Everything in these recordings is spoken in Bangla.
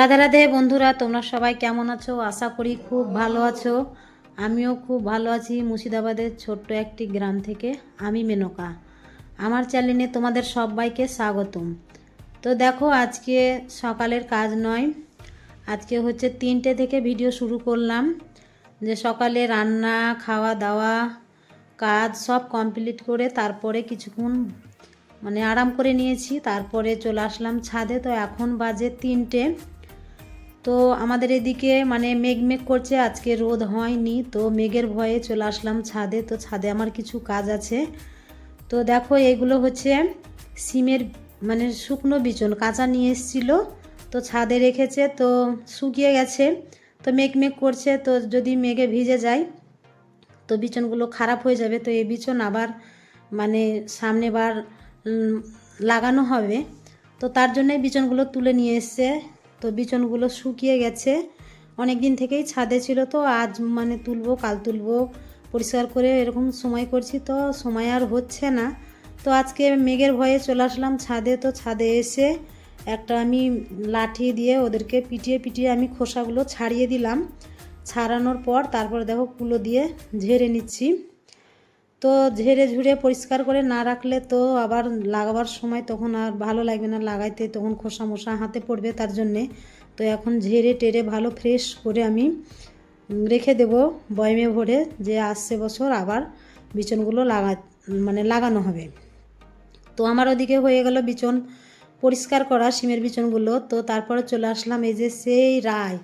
রাধে রাধে বন্ধুরা, তোমরা সবাই কেমন আছো? আশা করি খুব ভালো আছো। আমিও খুব ভালো আছি মুর্শিদাবাদের ছোট্ট একটি গ্রাম থেকে। আমি মেনকা। আমার চ্যানেলে তোমাদের সবাইকে স্বাগতম। তো দেখো, আজকে সকালের কাজ নয়। আজকে হচ্ছে তিনটে থেকে ভিডিও শুরু করলাম। যে সকালে রান্না খাওয়া দাওয়া কাজ সব কমপ্লিট করে তারপরে কিছুক্ষণ মানে আরাম করে নিয়েছি। তারপরে চলে আসলাম ছাদে। তো এখন বাজে তিনটে। তো আমাদের এদিকে মানে মেঘ মেঘ করছে, আজকে রোদ হয়নি, তো মেঘের ভয়ে চলে আসলাম ছাদে, তো ছাদে আমার কিছু কাজ আছে। তো দেখো এগুলো হচ্ছে সিমের মানে শুকনো বিচন, কাঁচা নিয়ে এসেছিল, তো ছাদে রেখেছে, তো শুকিয়ে গেছে, তো মেঘ মেঘ করছে, তো যদি মেঘে ভিজে যায়, তো বিচনগুলো খারাপ হয়ে যাবে, তো এই বিচন আবার মানে সামনে বার লাগানো হবে। তো তার জন্যই বিচনগুলো তুলে নিয়ে এসছে। তো বিচনগুলো শুকিয়ে গেছে। অনেক দিন থেকেই ছাদে ছিল তো, আজ মানে তুলবো, কাল তুলবো, পরিষ্কার করে এরকম সময় করছি তো, সময় আর হচ্ছে না। তো আজকে মেঘের ভয়ে চলে আসলাম ছাদে, তো ছাদে এসে একটা আমি লাঠি দিয়ে ওদেরকে পিটিয়ে পিটিয়ে আমি খোসাগুলো ছাড়িয়ে দিলাম। ছাড়ানোর পর তারপর দেখো কুলো দিয়ে ঝেড়ে নিচ্ছি। তো ঝেড়ে ঝুড়ে পরিষ্কার করে না রাখলে তো আবার লাগাবার সময় তখন আর ভালো লাগবে না লাগাইতে, তখন খোসা মোসা হাতে পড়বে তার জন্যে। তো এখন ঝেড়ে টেরে ভালো ফ্রেশ করে আমি রেখে দেব বয়মে ভরে যে আসছে বছর আবার বিচনগুলো লাগা মানে লাগানো হবে। তো আমার ওদিকে হয়ে গেল বিচন পরিষ্কার করা সিমের বিচনগুলো। তো তারপরে চলে আসলাম এই যে সেই রায়।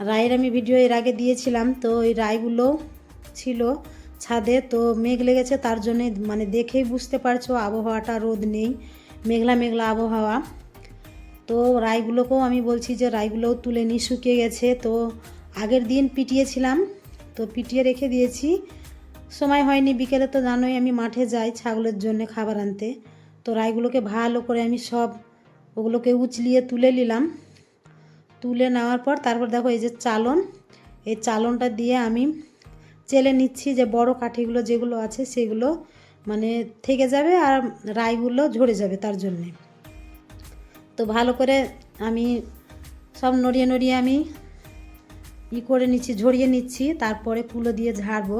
রায়ের আমি ভিডিও এর আগে দিয়েছিলাম। তো ওই রায়গুলো ছিল। ছাদে, তো মেঘ লেগেছে তার জন্যে মানে দেখেই বুঝতে পারছ আবহাওয়াটা রোদ নেই, মেঘলা মেঘলা আবহাওয়া। তো রায়গুলোকেও আমি বলছি যে রায়গুলোও তুলে নিয়ে শুকিয়ে গেছে। তো আগের দিন পিটিয়েছিলাম, তো পিটিয়ে রেখে দিয়েছি। সময় হয়নি, বিকেলে তো জানোই আমি মাঠে যাই ছাগলের জন্য খাবার আনতে। তো রায়গুলোকে ভালো করে আমি সব ওগুলোকে উচলিয়ে তুলে নিলাম। তুলে নেওয়ার পর তারপর দেখো এই যে চালন, এই চালনটা দিয়ে আমি চেলে নিচ্ছি যে বড় কাঠিগুলো যেগুলো আছে সেগুলো মানে থেকে যাবে আর রাইগুলো ঝরে যাবে তার জন্যে। তো ভালো করে আমি সব নড়িয়ে নড়িয়ে আমি ই করে নিচ্ছি, ঝরিয়ে নিচ্ছি, তারপরে কুলো দিয়ে ঝাড়বো।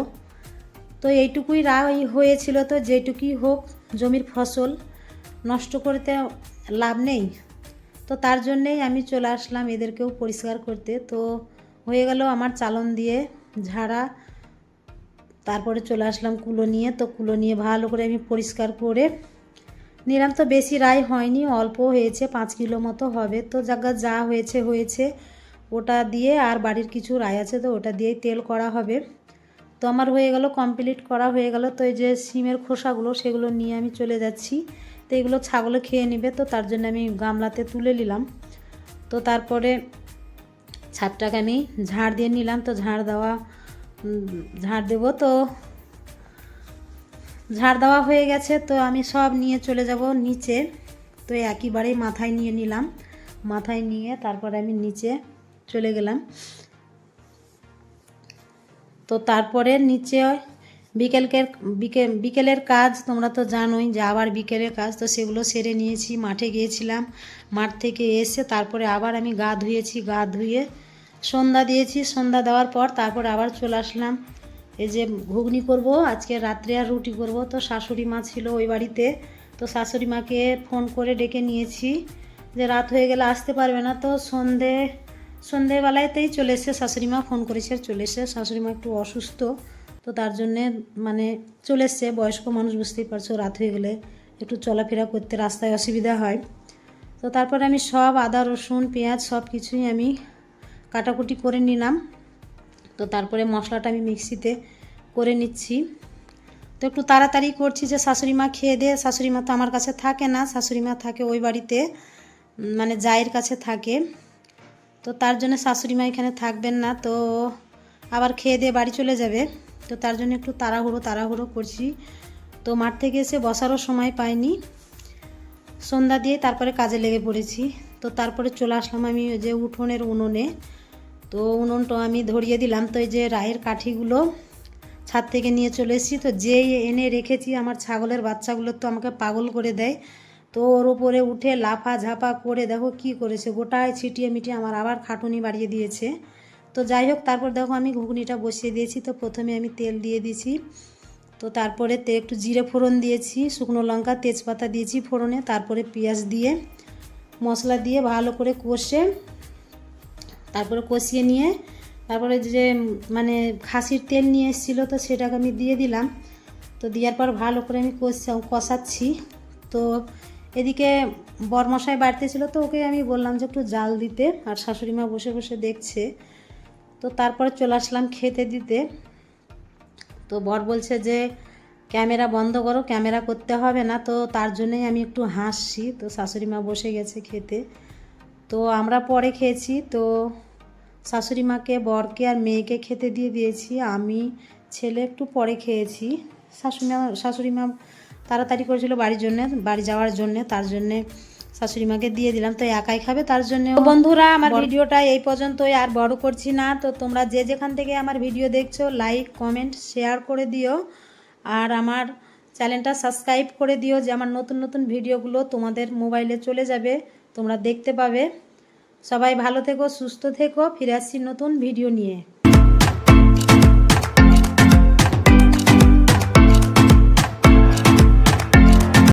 তো এইটুকুই রাই হয়েছিল তো যেটুকুই হোক জমির ফসল। নষ্ট করতে লাভ নেই। তো তার জন্যেই আমি চলে আসলাম এদেরকেও পরিষ্কার করতে। তো হয়ে গেল আমার চালন দিয়ে ঝাড়া। তারপরে চলে আসলাম কুলো নিয়ে। তো কুলো নিয়ে ভালো করে আমি পরিষ্কার করে নিলাম। তো বেশি রায় হয়নি, অল্প হয়েছে, পাঁচ কিলো মতো হবে। তো জায়গা যা হয়েছে হয়েছে, ওটা দিয়ে আর বাড়ির কিছু রায় আছে তো ওটা দিয়েই তেল করা হবে। তো আমার হয়ে গেল কমপ্লিট করা হয়ে গেল। তো এই যে সিমের খোসাগুলো, সেগুলো নিয়ে আমি চলে যাচ্ছি। তো এগুলো ছাগলে খেয়ে নেবে, তো তার জন্য আমি গামলাতে তুলে নিলাম। তো তারপরে ছাদটাকে আমি ঝাড় দিয়ে নিলাম। তো ঝাড় দেওয়া ঝাড় দেবো তো। ঝাড় দেওয়া হয়ে গেছে, তো আমি সব নিয়ে চলে যাব নিচে তো একইবারেই মাথায় নিয়ে নিলাম। মাথায় নিয়ে তারপরে আমি নিচে চলে গেলাম। তো তারপরে নিচে বিকেলকের বিকেল বিকেলের কাজ তোমরা তো জানোই যে আবার বিকেলের কাজ, তো সেগুলো সেরে নিয়েছি, মাঠে গিয়েছিলাম। মাঠ থেকে এসে তারপরে আবার আমি গা ধুয়েছি, গা ধুয়ে সন্ধ্যা দিয়েছি, সন্ধ্যা দেওয়ার পর তারপর আবার চলে আসলাম। এই যে ঘুগনি করব, আজকে রাত্রে আর রুটি করব। তো শাশুড়ি মা ছিল ওই বাড়িতে, তো শাশুড়ি মাকে ফোন করে ডেকে নিয়েছি যে রাত হয়ে গেলে আসতে পারবে না। তো সন্ধে, সন্ধেবেলাতেই চলে এসে শাশুড়ি মা ফোন করেছে চলে এসে শাশুড়ি মা একটু অসুস্থ, তো তার জন্যে মানে চলে এসছে। বয়স্ক মানুষ বুঝতেই পারছ, রাত হয়ে গেলে একটু চলাফেরা করতে রাস্তায় অসুবিধা হয়। তো তারপরে আমি সব আদা, রসুন, পেঁয়াজ সব কিছুই আমি কাটাকুটি করে নিলাম। তো তারপরে মশলাটা আমি মিক্সিতে করে নিচ্ছি। তো একটু তাড়াতাড়ি করছি যে শাশুড়ি মা খেয়ে দিয়ে শাশুড়ি মা তো আমার কাছে থাকে না। শাশুড়ি মা থাকে ওই বাড়িতে মানে জায়ের কাছে থাকে। তো তার জন্য শাশুড়ি মা এখানে থাকবেন না। তো আবার খেয়ে দিয়ে বাড়ি চলে যাবে। তো তার জন্য একটু তাড়াহুড়ো তাড়াহুড়ো করছি। তো মাঠ থেকে এসে বসারও সময় পাইনি। সন্ধ্যা দিয়ে তারপরে কাজে লেগে পড়েছি। তো তারপরে চলে আসলাম আমি যে উঠোনের উনুনে। তো উনুনটা আমি ধরিয়ে দিলাম। তো এই যে রায়ের কাঠিগুলো ছাদ থেকে নিয়ে চলে এসেছি। তো যেই এনে রেখেছি, আমার ছাগলের বাচ্চাগুলো তো আমাকে পাগল করে দেয়। তো ওর ওপরে উঠে লাফা ঝাপা করে দেখো কি করেছে। গোটায় ছিটিয়ে মিটিয়ে আমার আবার খাটুনি বাড়িয়ে দিয়েছে। তো যাই হোক, তারপর দেখো আমি ঘুগনিটা বসিয়ে দিয়েছি। তো প্রথমে আমি তেল দিয়ে দিয়েছি। তো তারপরে তে একটু জিরে ফোড়ন দিয়েছি, শুকনো লঙ্কা, তেজপাতা দিয়েছি ফোড়নে, তারপরে পেঁয়াজ দিয়ে মশলা দিয়ে ভালো করে কষে তারপরে কষিয়ে নিয়ে, তারপরে যে মানে খাসির তেল নিয়ে এসেছিল তো সেটাকে আমি দিয়ে দিলাম। তো দেওয়ার পর ভালো করে আমি কষা, কষাচ্ছি। তো এদিকে বরমশাই বাড়িতে ছিল তো ওকে আমি বললাম যে একটু জাল দিতে, আর শাশুড়ি মা বসে বসে দেখছে। তো তারপরে চলে আসলাম খেতে দিতে। তো বর বলছে যে, ক্যামেরা বন্ধ করো, ক্যামেরা করতে হবে না। তো তার জন্যই আমি একটু হাসছি। তো শাশুড়ি মা বসে গেছে খেতে। তো আমরা পরে খেয়েছি। তো শাশুড়ি মাকে বরকে আর মেয়েকে খেতে দিয়ে দিয়েছি। আমি ছেলে একটু পরে খেয়েছি। শাশুড়ি মা শাশুড়ি মা তাড়াতাড়ি করেছিল বাড়ির জন্য বাড়ি যাওয়ার জন্য তার জন্যে শাশুড়ি মাকে দিয়ে দিলাম। তো একাই খাবে তার জন্য বন্ধুরা আমার ভিডিওটা এই পর্যন্তই আর বড় করছি না। তো তোমরা যে যেখান থেকে আমার ভিডিও দেখছ লাইক কমেন্ট শেয়ার করে দিও। আর আমার চ্যানেলটা সাবস্ক্রাইব করে দিও যে আমার নতুন নতুন ভিডিওগুলো তোমাদের মোবাইলে চলে যাবে তোমরা দেখতে পাবে। সবাই ভালো থেকো সুস্থ থেকো ফিরে আসছি নতুন ভিডিও নিয়ে।